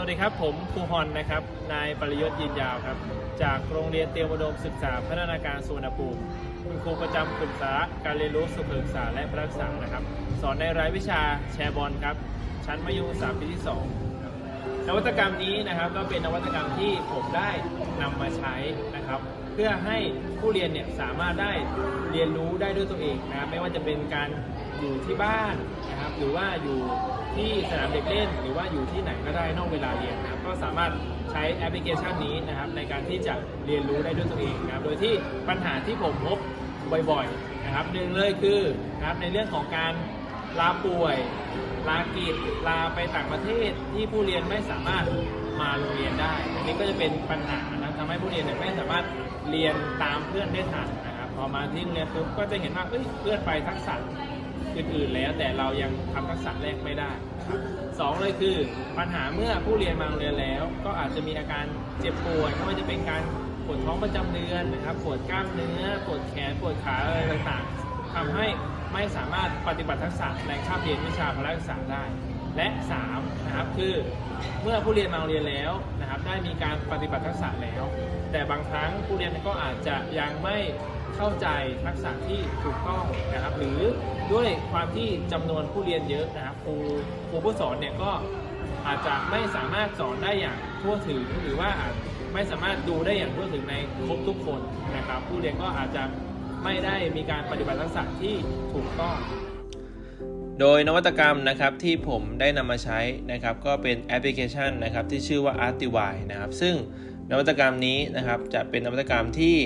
วัสดีครับ ผมครูฮอนนะครับ นายปริยศยินยาวครับ จากโรงเรียนเตรียมอุดมศึกษาพัฒนาการสุวรรณภูมิคุณครูประจำกลุ่มสารการเรียนรู้สุขศึกษาและประรักษานะครับ สอนในรายวิชาแชร์บอลครับ ชั้นมัธยมศึกษาปีที่ 2 นวัตกรรมนี้นะครับก็เป็นนวัตกรรมที่ผมได้นำมาใช้นะครับ เพื่อให้ผู้เรียนเนี่ยสามารถได้เรียนรู้ได้ด้วยตัวเองนะครับไม่ว่าจะเป็นการอยู่ที่บ้านนะครับหรือว่าอยู่ ที่สนามเด็กเล่น หรือว่าอยู่ที่ไหนก็ได้นอกเวลาเรียนนะครับก็สามารถใช้แอปพลิเคชันนี้นะครับในการที่จะเรียนรู้ได้ด้วยตัวเองนะครับ โดยที่ปัญหาที่ผมพบบ่อยๆนะครับหนึ่งเลยคือนะครับในเรื่องของการลาป่วย ลากิจลาไปต่างประเทศที่ผู้เรียนไม่สามารถมาโรงเรียนได้ อันนี้ก็จะเป็นปัญหานะทำให้ผู้เรียนเนี่ยไม่สามารถเรียนตามเพื่อนได้ทันนะครับ พอมาที่โรงเรียนปุ๊บก็จะเห็นว่าเอ้ยเพื่อนไปทักษะ อื่นๆแล้ว แต่เรายังทำทักษะแรกไม่ได้สองเลยคือปัญหาเมื่อผู้เรียนมาโรงเรียนแล้ว ก็อาจจะมีอาการเจ็บป่วยไม่ว่าจะเป็นการปวดท้องประจำเดือนนะครับปวดกล้ามเนื้อปวดแขนปวดขาอะไรต่างๆทำให้ไม่สามารถปฏิบัติทักษะในคาบเรียนวิชาพละศึกษาได้ และ3นะครับคือเมื่อผู้เรียนมาโรงเรียนแล้วนะครับได้มีการปฏิบัติทักษะแล้ว แต่บางครั้งผู้เรียนก็อาจจะยังไม่ เข้าใจทักษะที่ถูกต้องนะครับ หรือด้วยความที่จำนวนผู้เรียนเยอะนะครับครูครูผู้สอนเนี่ยก็อาจจะไม่สามารถสอนได้อย่างทั่วถึงหรือว่าอาจไม่สามารถดูได้อย่างทั่วถึงในครบทุกคนนะครับ ผู้เรียนก็อาจจะไม่ได้มีการปฏิบัติทักษะที่ถูกต้อง โดยนวัตกรรมนะครับที่ผมได้นำมาใช้นะครับ ก็เป็นแอปพลิเคชันนะครับที่ชื่อว่า Artivy นะครับ ซึ่งนวัตกรรมนี้นะครับจะเป็นนวัตกรรมที่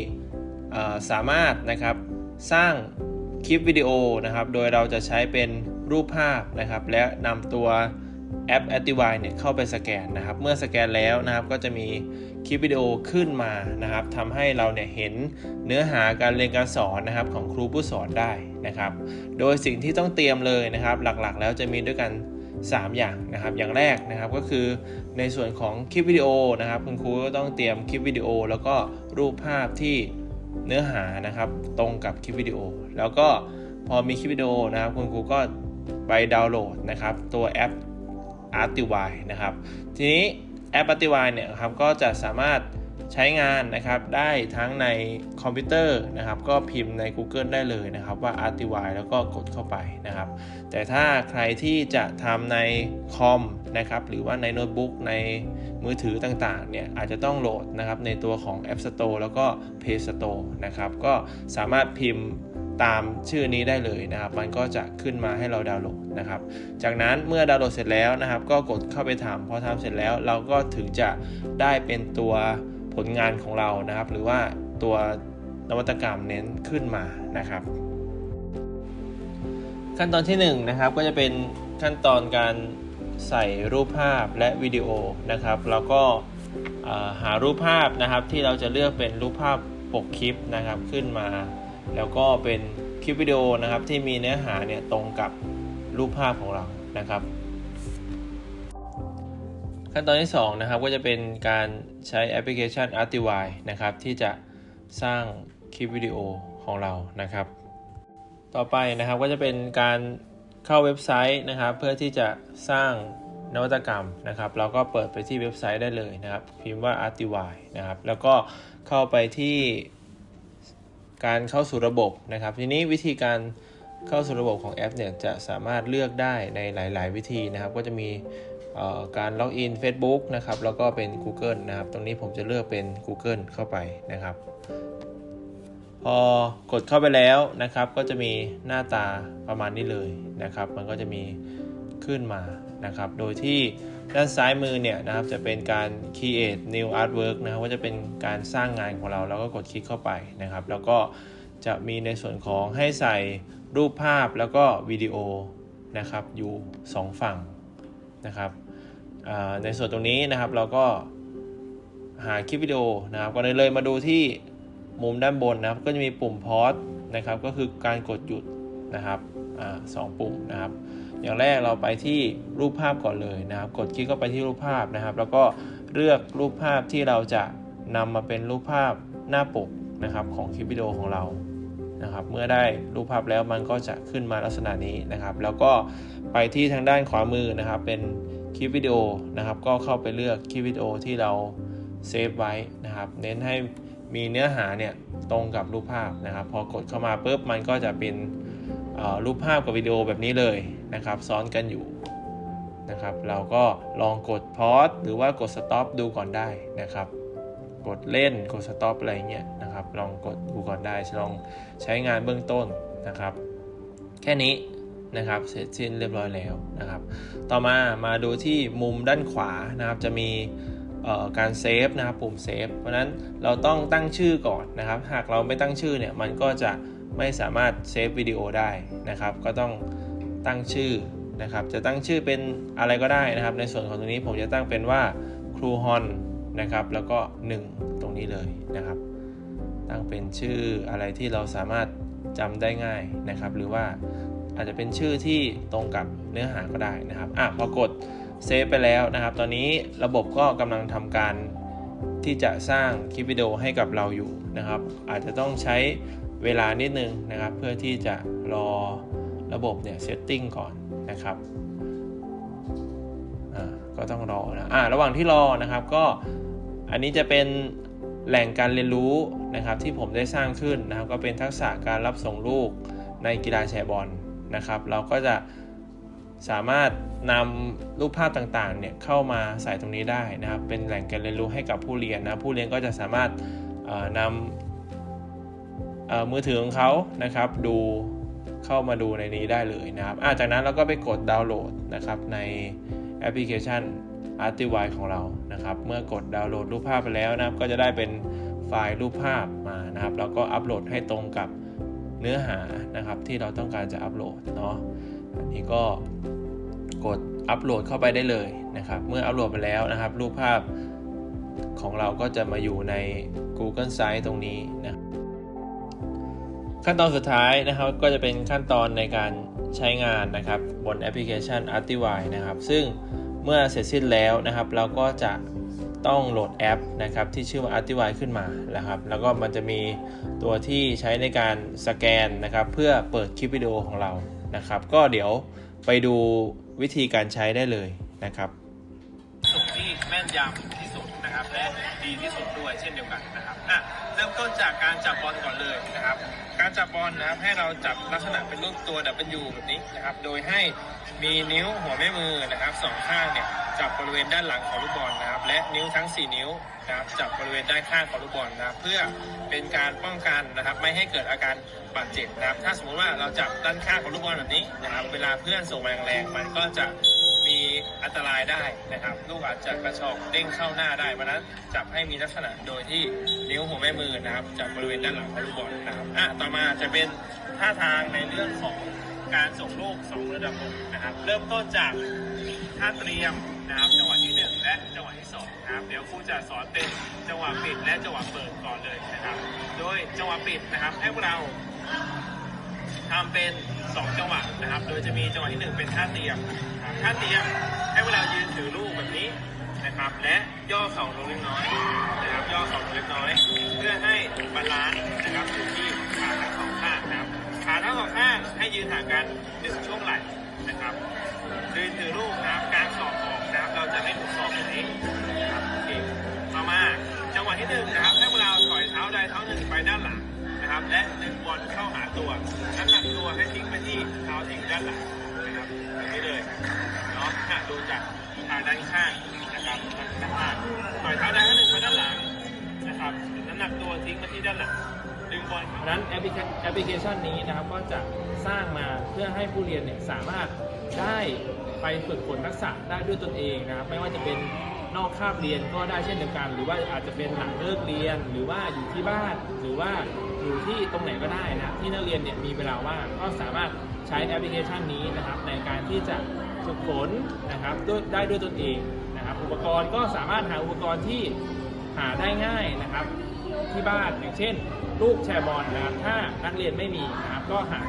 สามารถนะครับสร้างคลิปวิดีโอนะครับ โดยเราจะใช้เป็นรูปภาพนะครับ และนำตัวแอป Artivy เนี่ยเข้าไปสแกนนะครับ เมื่อสแกนแล้วนะครับก็จะมีคลิปวิดีโอขึ้นมานะครับทำให้เราเนี่ยเห็นเนื้อหาการเรียนการสอนนะครับของครูผู้สอนได้นะครับ โดยสิ่งที่ต้องเตรียมเลยนะครับ หลักๆ แล้วจะมีด้วยกัน 3 อย่างนะครับ อย่างแรกนะครับก็คือในส่วนของคลิปวิดีโอนะครับ คุณครูก็ต้องเตรียมคลิปวิดีโอ แล้วก็รูปภาพที่ เนื้อหานะครับตรงกับคลิปวิดีโอ แล้วก็พอมีคลิปวิดีโอนะครับคุณครูก็ไปดาวน์โหลดนะครับตัวแอป Artivy นะครับทีนี้แอป Artivy เนี่ยครับก็จะสามารถใช้งานนะครับได้ทั้งในคอมพิวเตอร์นะครับก็พิมพ์ใน Google ได้เลยนะครับว่า r t y แล้วก็กดเข้าไปนะครับ แต่ถ้าใครที่จะทำในคอมนะครับหรือว่าในโน้ตบุ๊กใน มือถือต่างๆเนี่ยอาจจะต้องโหลดนะครับในตัวของ App Store แล้วก็ Play Store นะครับก็สามารถพิมพ์ตามชื่อนี้ได้เลยนะครับ มันก็จะขึ้นมาให้เราดาวน์โหลดนะครับ จากนั้นเมื่อดาวน์โหลดเสร็จแล้วนะครับ ก็กดเข้าไปทำพอทำเสร็จแล้วเราก็ถึงจะได้เป็นตัวผลงานของเรานะครับ หรือว่าตัวนวัตกรรมเน้นขึ้นมานะครับ ขั้นตอนที่1นงนะครับก็จะเป็นขั้นตอนการ ใส่รูปภาพและวิดีโอนะครับ แล้วก็หารูปภาพนะครับที่เราจะเลือกเป็นรูปภาพปกคลิปนะครับขึ้นมา แล้วก็เป็นคลิปวิดีโอนะครับที่มีเนื้อหาเนี่ยตรงกับรูปภาพของเรานะครับ ขั้นตอนที่2นะครับก็จะเป็นการใช้แอปพลิเคชัน Artivy นะครับที่จะสร้างคลิปวิดีโอของเรานะครับ ต่อไปนะครับก็จะเป็นการ เข้าเว็บไซต์นะครับ เพื่อที่จะสร้างนวัตกรรมนะครับ เราก็เปิดไปที่เว็บไซต์ได้เลยนะครับ พิมพ์ว่า Artivy นะครับ แล้วก็เข้าไปที่การเข้าสู่ระบบนะครับ ทีนี้วิธีการเข้าสู่ระบบของแอปเนี่ยจะสามารถเลือกได้ในหลาย ๆ วิธีนะครับ ก็จะมีการล็อกอิน Facebook นะครับ แล้วก็เป็น Google นะครับ ตรงนี้ผมจะเลือกเป็น Google เข้าไปนะครับ พอกดเข้าไปแล้วนะครับ ก็จะมีหน้าตาประมาณนี้เลยนะครับ มันก็จะมีขึ้นมานะครับ โดยที่ด้านซ้ายมือเนี่ยนะครับจะเป็นการ create new artwork นะครับว่าจะเป็นการสร้างงานของเราแล้วก็กดคลิกเข้าไปนะครับ แล้วก็จะมีในส่วนของให้ใส่รูปภาพแล้วก็วิดีโอนะครับอยู่ 2 ฝั่งนะครับในส่วนตรงนี้นะครับเราก็หาคลิปวิดีโอนะครับก็เลยมาดูที่ มุมด้านบนนะครับ ก็จะมีปุ่มพอสนะครับ ก็คือการกดหยุดนะครับอสองปุ่มนะครับ อย่างแรกเราไปที่รูปภาพก่อนเลยนะครับ กดคลิกเข้าไปที่รูปภาพนะครับ แล้วก็เลือกรูปภาพที่เราจะนำมาเป็นรูปภาพหน้าปกนะครับของคลิปวิดีโอของเรานะครับเมื่อได้รูปภาพแล้วมันก็จะขึ้นมาลักษณะนี้นะครับ แล้วก็ไปที่ทางด้านขวามือนะครับ เป็นคลิปวิดีโอนะครับ ก็เข้าไปเลือกคลิปวิดีโอที่เราเซฟไว้นะครับ เน้นให้ มีเนื้อหาเนี่ยตรงกับรูปภาพนะครับ พอกดเข้ามาปุ๊บมันก็จะเป็นรูปภาพกับวิดีโอแบบนี้เลยนะครับ ซ้อนกันอยู่นะครับ เราก็ลองกดพอ s หรือว่ากด stop ดูก่อนได้นะครับ กดเล่นกด stop อะไรเงี้ยนะครับ ลองกดดูก่อนได้ลองใช้งานเบื้องต้นนะครับ แค่นี้นะครับเสร็จสิ้นเรียบร้อยแล้วนะครับ ต่อมามาดูที่มุมด้านขวานะครับจะมี การเซฟนะครับปุ่มเซฟเพราะฉะนั้นเราต้องตั้งชื่อก่อนนะครับ หากเราไม่ตั้งชื่อเนี่ยมันก็จะไม่สามารถเซฟวิดีโอได้นะครับ ก็ต้องตั้งชื่อนะครับ จะตั้งชื่อเป็นอะไรก็ได้นะครับ ในส่วนของตรงนี้ผมจะตั้งเป็นว่าครูฮอนนะครับ แล้วก็ 1 ตรงนี้เลยนะครับ ตั้งเป็นชื่ออะไรที่เราสามารถจำได้ง่ายนะครับ หรือว่าอาจจะเป็นชื่อที่ตรงกับเนื้อหาก็ได้นะครับอะพอกด เซฟไปแล้วนะครับ ตอนนี้ระบบก็กำลังทำการที่จะสร้างคลิปวิดีโอให้กับเราอยู่นะครับ อาจจะต้องใช้เวลานิดนึงนะครับ เพื่อที่จะรอระบบเนี่ยเซตติ้งก่อนนะครับอ่าก็ต้องรอนะอ่าระหว่างที่รอนะครับก็อันนี้จะเป็นแหล่งการเรียนรู้นะครับที่ผมได้สร้างขึ้นนะครับ ก็เป็นทักษะการรับส่งลูกในกีฬาแชร์บอลนะครับ เราก็จะ สามารถนำรูปภาพต่างๆเนี่ยเข้ามาใส่ตรงนี้ได้นะครับ เป็นแหล่งการเรียนรู้ให้กับผู้เรียนนะผู้เรียนก็จะสามารถเอ่อนำมือถือของเขานะครับ ดูเข้ามาดูในนี้ได้เลยนะครับจากนั้นเราก็ไปกดดาวน์โหลดนะครับในแอปพลิเคชัน a r t i w i ของเรานะครับ เมื่อกดดาวน์โหลดรูปภาพไปแล้วนะครับ ก็จะได้เป็นไฟล์รูปภาพมานะครับแล้วก็อัปโหลดให้ตรงกับเนื้อหานะครับที่เราต้องการจะอัปโหลดเนาะ อันนี้ก็กดอัปโหลดเข้าไปได้เลยนะครับ เมื่ออัปโหลดไปแล้วนะครับ รูปภาพของเราก็จะมาอยู่ใน Google Sites ตรงนี้นะขั้นตอนสุดท้ายนะครับก็จะเป็นขั้นตอนในการใช้งานนะครับบนแอปพลิเคชัน a r t i w i นะครับ ซึ่งเมื่อเสร็จสิ้นแล้วนะครับ เราก็จะต้องโหลดแอปนะครับที่ชื่อว่า a r t i w i ขึ้นมานะครับ แล้วก็มันจะมีตัวที่ใช้ในการสแกนนะครับ เพื่อเปิดคลิปวิดีโอของเรา นะครับ ก็เดี๋ยวไปดูวิธีการใช้ได้เลยนะครับสูตรที่แม่นยำที่สุดนะครับและดีที่สุดด้วยเช่นเดียวกันนะครับอะเริ่มต้นจากการจับบอลก่อนเลยนะครับ การจับบอลนะครับให้เราจับลักษณะเป็นรูปตัว W แบบนี้นะครับ โดยให้มีนิ้วหัวแม่มือนะครับสองข้างเนี่ยจับบริเวณด้านหลังของลูกบอลนะครับ และนิ้วทั้ง 4 นิ้วนะครับจับบริเวณด้านข้างของลูกบอลนะครับ เพื่อเป็นการป้องกันนะครับ ไม่ให้เกิดอาการบาดเจ็บนะครับ ถ้าสมมติว่าเราจับด้านข้างของลูกบอลแบบนี้นะครับ เวลาเพื่อนส่งมาแรงมันก็จะ อันตรายได้นะครับ ลูกอาจจะกระชอกเด้งเข้าหน้าได้เพราะนั้นจับให้มีลักษณะโดยที่นิ้วหัวแม่มือนะครับจับบริเวณด้านหลังของลูกบอลนะครับอะต่อมาจะเป็นท่าทางในเรื่องของการส่งลูกสองระดับนะครับ เริ่มต้นจากท่าเตรียมนะครับจังหวะที่หนึ่งและจังหวะที่สองนะครับเดี๋ยวครูจะสอนเป็นจังหวะปิดและจังหวะเปิดก่อนเลยนะครับ โดยจังหวะปิดนะครับให้พวกเราทำเป็น 2 จังหวะนะครับ โดยจะมีจังหวะที่ 1 เป็นท่าเตรียมนะครับท่าเตรียมให้เวลายืนถือลูกแบบนี้นะครับ และย่อเข่าลงเล็กน้อยนะครับย่อเข่าลงเล็กน้อย เพื่อให้บาลานซ์นะครับอยู่ที่ขาทั้งสองข้างนะครับขาทั้งสองข้างให้ยืนห่างกันหนึ่งช่วงไหล่นะครับยืนถือลูกนะครับกางสอง ดูจากทางด้านข้างนะครับด้านข้างปล่อยเท้าด้าหนึ่งมาด้านหลังนะครับน้ำหนักตัวทิ้งมาที่ด้านหลังดึงบอลนั้นแอปพลิเคแอปพลิเคชันนี้นะครับก็จะสร้างมาเพื่อให้ผู้เรียนเนี่ยสามารถได้ไปฝึกฝนทักษะได้ด้วยตนเองนะครับไม่ว่าจะเป็น นอกคาบเรียนก็ได้เช่นเดียวกัน หรือว่าอาจจะเป็นหลังเลิกเรียน หรือว่าอยู่ที่บ้าน หรือว่าอยู่ที่ตรงไหนก็ได้นะที่นักเรียนเนี่ยมีเวลาว่างก็สามารถใช้แอปพลิเคชันนี้นะครับ ในการที่จะฝึกฝนนะครับด้วยได้ด้วยตนเองนะครับ อุปกรณ์ก็สามารถหาอุปกรณ์ที่หาได้ง่ายนะครับ ที่บ้านอย่างเช่น ลูกแชร์บอลนะครับถ้านักเรียนไม่มีนะครับก็หา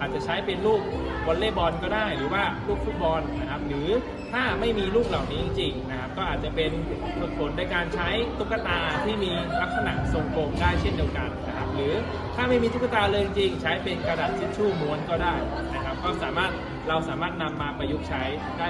อาจจะใช้เป็นลูก วอลเลย์บอลก็ได้หรือว่าลูกฟุตบอลนะครับหรือถ้าไม่มีลูกเหล่านี้จริงๆนะครับก็อาจจะเป็นฝึกฝนในการใช้ตุ๊กตาที่มีลักษณะทรงกลมได้เช่นเดียวกันนะครับหรือถ้าไม่มีตุ๊กตาเลยจริงๆใช้เป็นกระดาษทิชชู่ม้วนก็ได้นะครับก็สามารถเราสามารถนำมาประยุกต์ใช้ได้